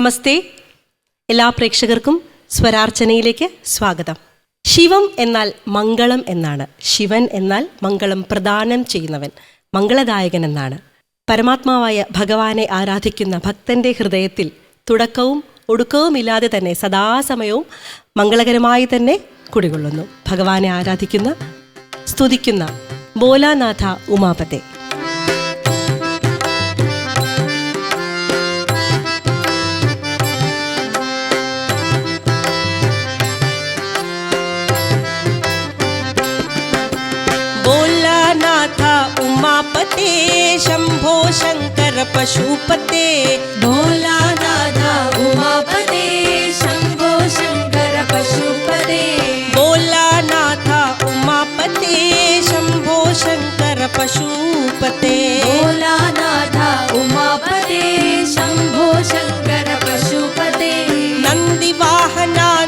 നമസ്തേ. എല്ലാ പ്രേക്ഷകർക്കും സ്വരാർച്ചനയിലേക്ക് സ്വാഗതം. ശിവം എന്നാൽ മംഗളം എന്നാണ്. ശിവൻ എന്നാൽ മംഗളം പ്രദാനം ചെയ്യുന്നവൻ മംഗളദായകൻ എന്നാണ്. പരമാത്മാവായ ഭഗവാനെ ആരാധിക്കുന്ന ഭക്തന്റെ ഹൃദയത്തിൽ തുടക്കവും ഒടുക്കവുമില്ലാതെ തന്നെ സദാസമയവും മംഗളകരമായി തന്നെ കുടികൊള്ളുന്നു. ഭഗവാനെ ആരാധിക്കുന്ന സ്തുതിക്കുന്ന ബോലാനാഥ ഉമാപത്തെ महापते शंभो शंकर पशुपते। भोला दादा उमापते शंभो शंकर पशुपते। भोला नाथा उमापते शंभो शंकर पशुपते। भोला दादा उमापते शंभो शंकर पशुपते। नंदी वाहना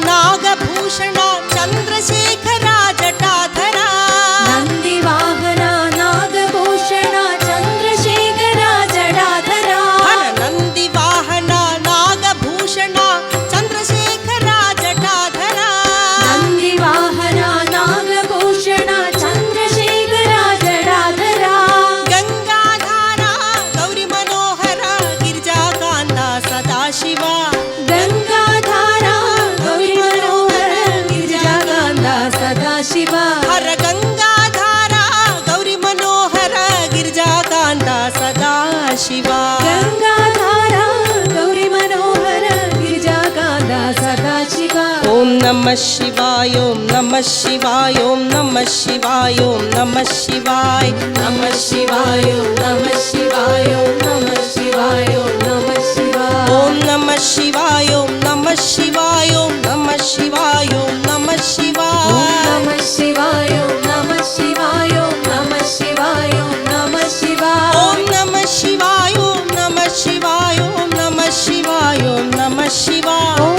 சிவாயோம் நம சிவாயோம் நம சிவாயோம் நம சிவாய் நம சிவாயோம் நம சிவாயோம் நம சிவாயோம் நம சிவாய் ஓம் நம சிவாயோம் நம சிவாயோம் நம சிவாயோம் நம சிவாய் நம சிவாயோம் நம சிவாயோம் நம சிவாயோம் நம சிவாய் ஓம் நம சிவாயோம் நம சிவாயோம் நம சிவாயோம் நம சிவாய்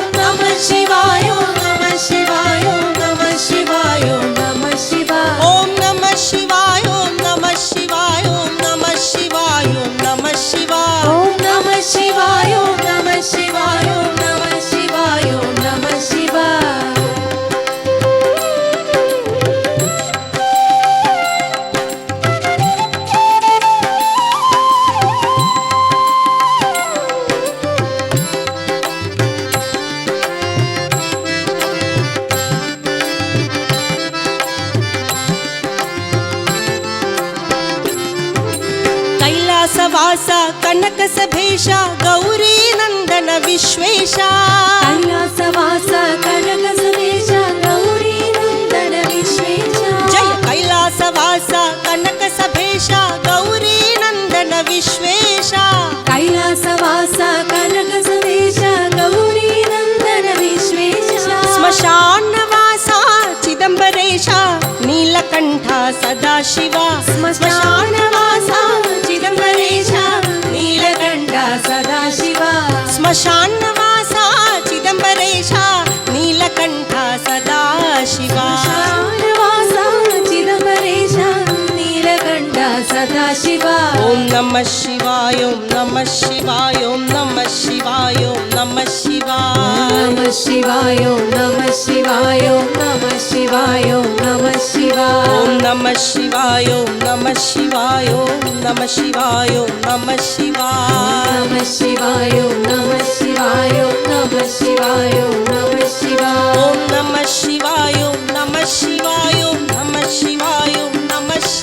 विश्वेश कैलासवास कनकसमेश गौरी नन्दन विश्वेश श्मशानवासा चिदम्बरेश नीलकण्ठ सदाशिवा श्मशानवासा चिदम्बरेश नीलकण्ठ सदाशिवा श्मशानवासा चिदम्बरेश नीलकण्ठ सदाशिवा சதா சிவா ஓம் நம சிவாய ஓம் நம சிவாய ஓம் நம சிவாய ஓம் நம சிவாய சிவாய ஓம் நம சிவாய ஓம் நம சிவாய ஓம் நம சிவாய ஓம் நம சிவாய ஓம் நம சிவாய ஓம் நம சிவாய ஓம் நம சிவாய நம சிவாய ஓம் நம சிவாய ஓம் நம சிவாய ஓம் நம சிவாய ஓம் நம சிவாய ஓம் நம சிவாய ஓம் நம சிவாய ஓம் நம சிவாய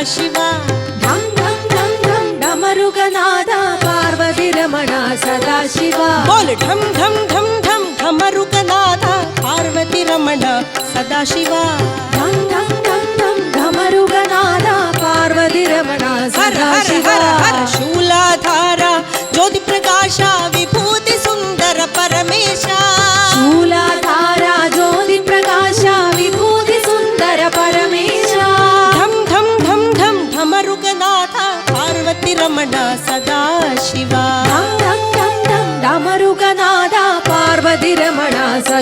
सदाशिवा धं धं धं धं डमरुगनाद पार्वती रमण सदाशिवा। बोल ढम ढम ढम ढम धमरुगनाथ पार्वती रमण सदाशिवा। धं धं धं धं डमरुगनाद पार्वती रमण हर हर शूलाधारा ज्योति प्रकाशा विभूति सुंदर परमेशा।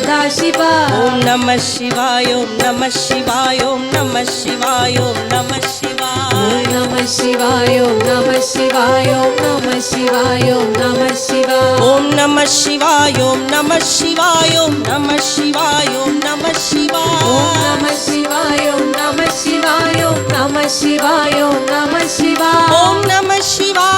சதா சிவா ஓம் நம சிவாய ஓம் நம சிவாய ஓம் நம சிவாய ஓம் நம சிவாய நம சிவாய ஓம் நம சிவாய ஓம் நம சிவாய ஓம் நம சிவா ஓம் நம சிவாய ஓம் நம சிவாய ஓம் நம சிவாய ஓம் நம சிவா ஓம் நம சிவாய ஓம் நம சிவாய ஓம் நம சிவாய ஓம் நம சிவா ஓம் நம சிவாய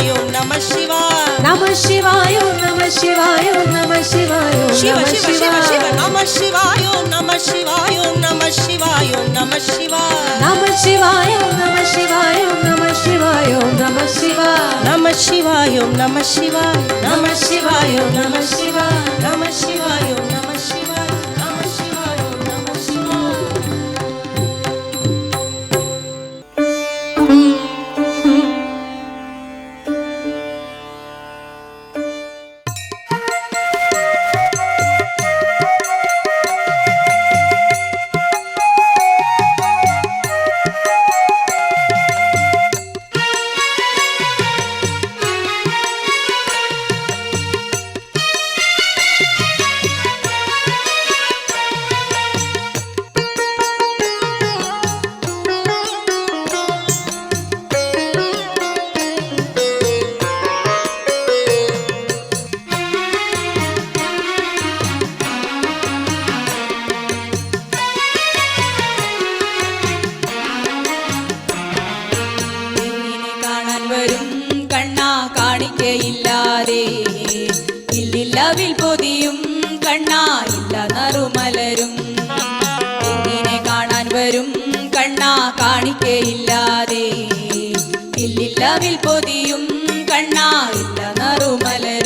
शिवाय ॐ नमः शिवाय नमः शिवाय ॐ नमः शिवाय ॐ नमः शिवाय ॐ शिव नमः शिव शिव शिव शिवाय नमः शिवाय ॐ नमः शिवाय ॐ नमः शिवाय ॐ नमः शिवाय नमः शिवाय ॐ नमः शिवाय ॐ नमः शिवाय ॐ नमः शिवाय नमः शिवाय ॐ नमः शिवाय नमः शिवाय ॐ नमः शिवाय नमः शिवाय ॐ ഇല്ലില്ലവിൽ പൊതിയും കണ്ണാ ഇല്ല നറുമലർ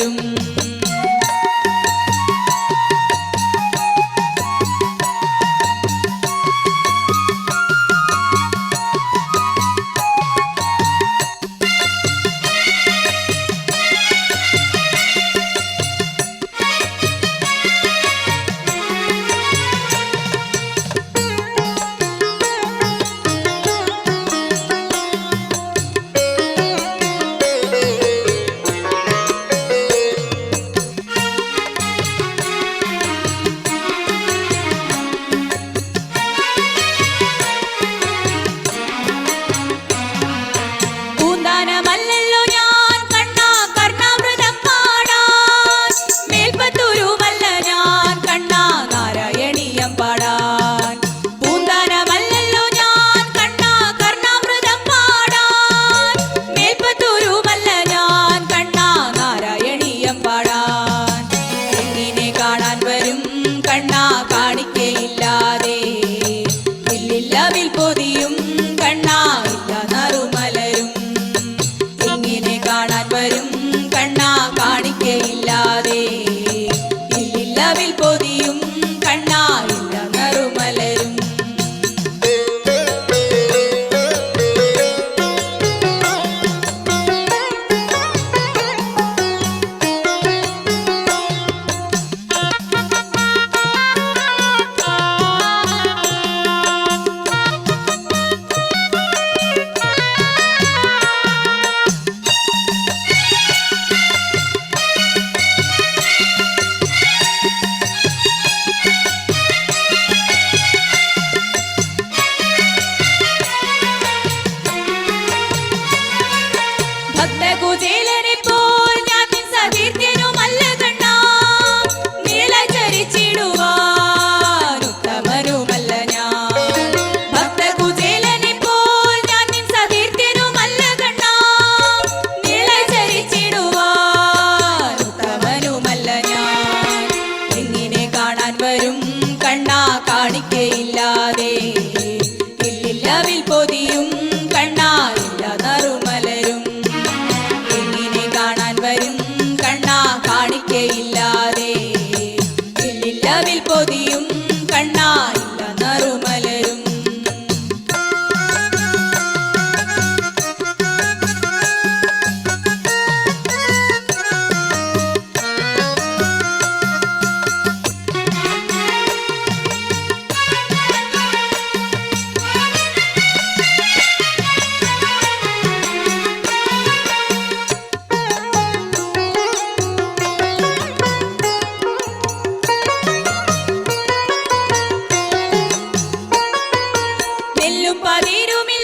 காணிக்கை திருமி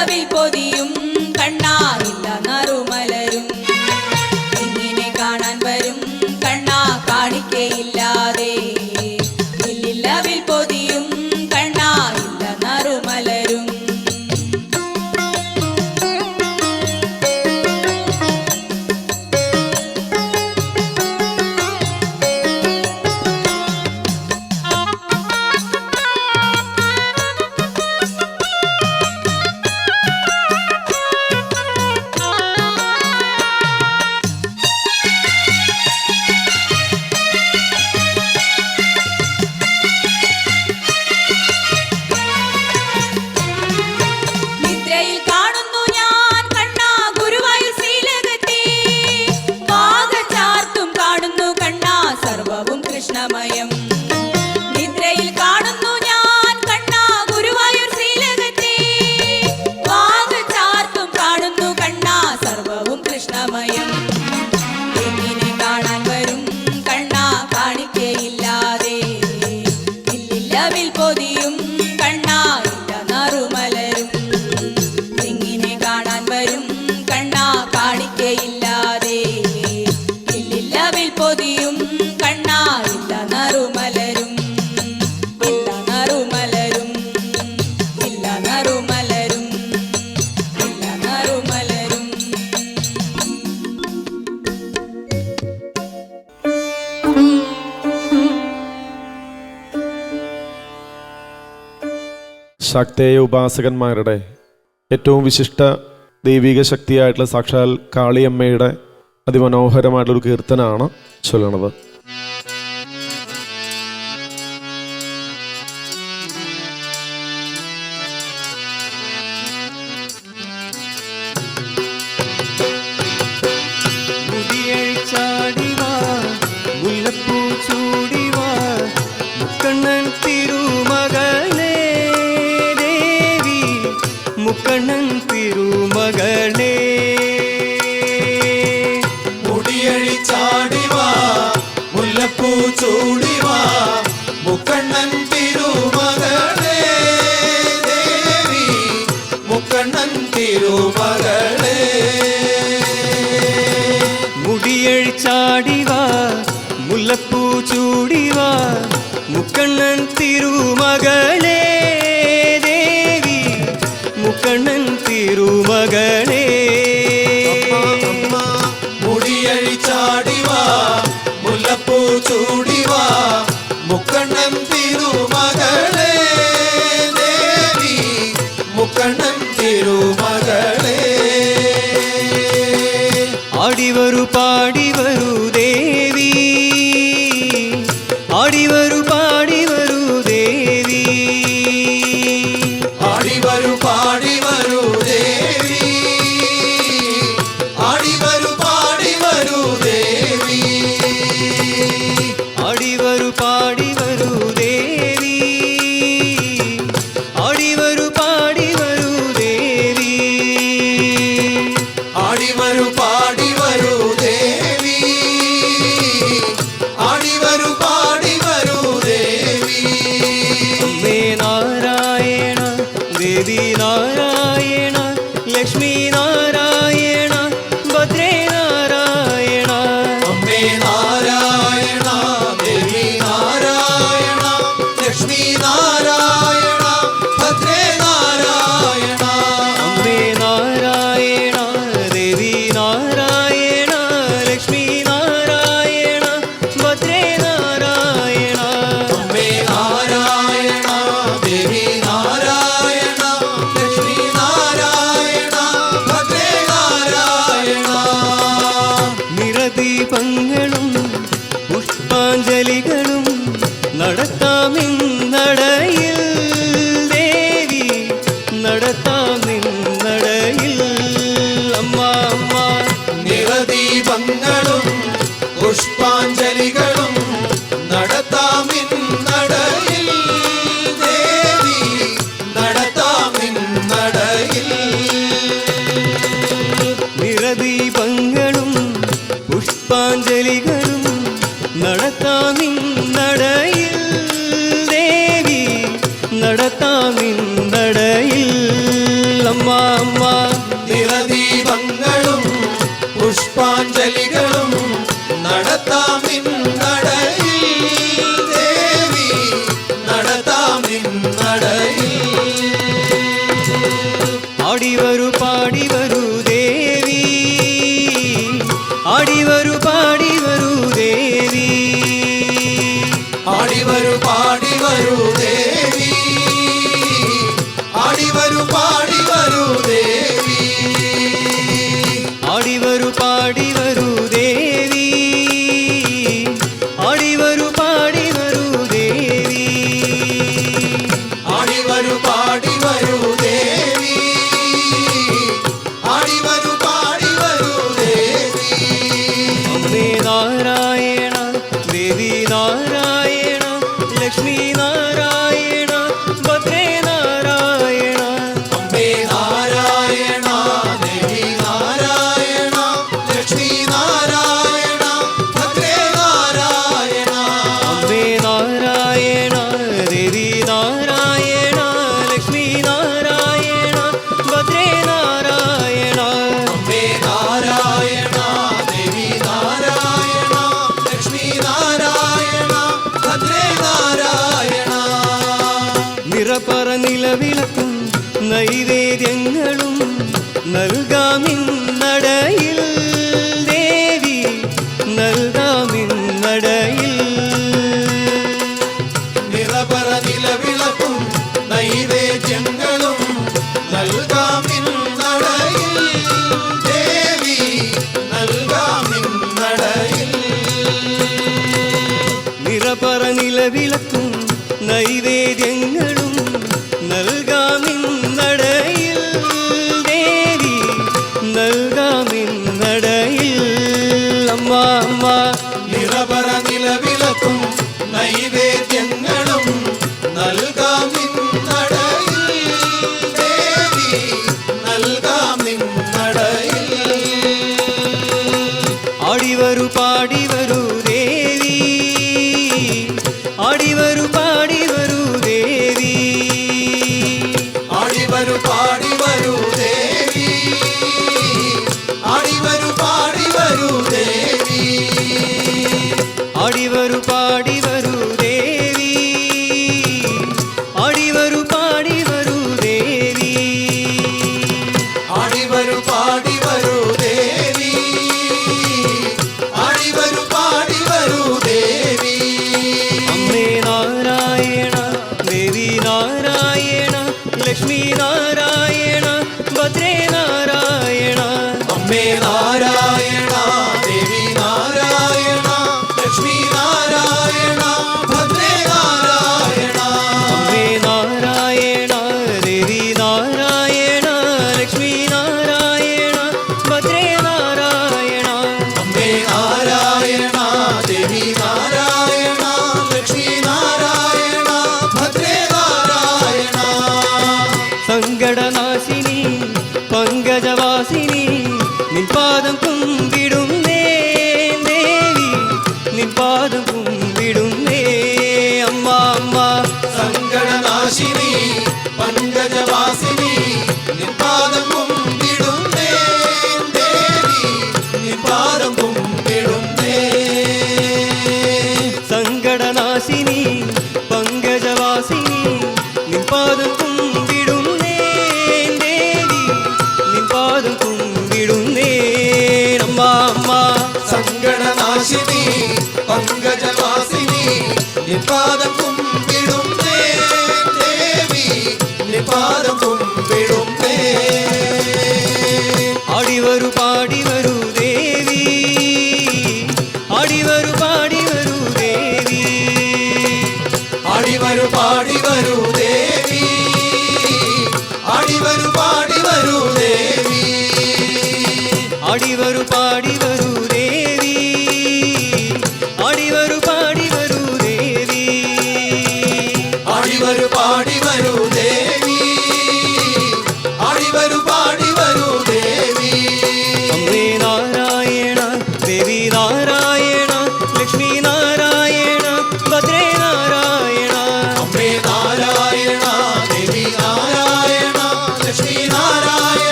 മലവിൽ പൊതിയും കണ്ണാ ഇല്ല കാണാൻ വരും കണ്ണാ കാണിക്കേയില്ല. ശക്തേയ ഉപാസകന്മാരുടെ ഏറ്റവും വിശിഷ്ട ദൈവിക ശക്തിയായിട്ടുള്ള സാക്ഷാൽ കാളിയമ്മയുടെ അതിമനോഹരമായിട്ടുള്ളൊരു കീർത്തനാണ് ചൊല്ലണത്. ഗാനങ്ങളും പുഷ്പാഞ്ജലികളും നടത്താമിൻ നടയിൽ. ദേവി നടത്താമിൻ നടയിൽ. അമ്മ അമ്മ. നിറദീപങ്ങളും പുഷ്പാഞ്ജലികളും നടത്താമിൻ നിറപറ നിലവിളക്കും നൈവേദ്യങ്ങളും നൽകാമിൻ നടയിൽ. ദേവി നൽകാമിൻ നടയിൽ. നിറപറ നിലവിളക്കും നൈവേദ്യങ്ങളും നൽകാമിൻ നടയിൽ. ദേവി നൽകാമിൻ നടയിൽ. നിറപറ നിലവിളക്കും നൈവേദ്യങ്ങളും நிப்பாதம் கும்பிடும் தேவி. நிப்பாதம் கும்பிடும் ஆடிவரு பாடிவரு தேவி. ஆடிவரு பாடிவரு தேவி. ஆடிவரு பாடிவரு தேவி. ஆடிவரு பாடிவரு தேவி. ஆடிவரு பாடிவரு தேவி. ஆடிவரு பாடி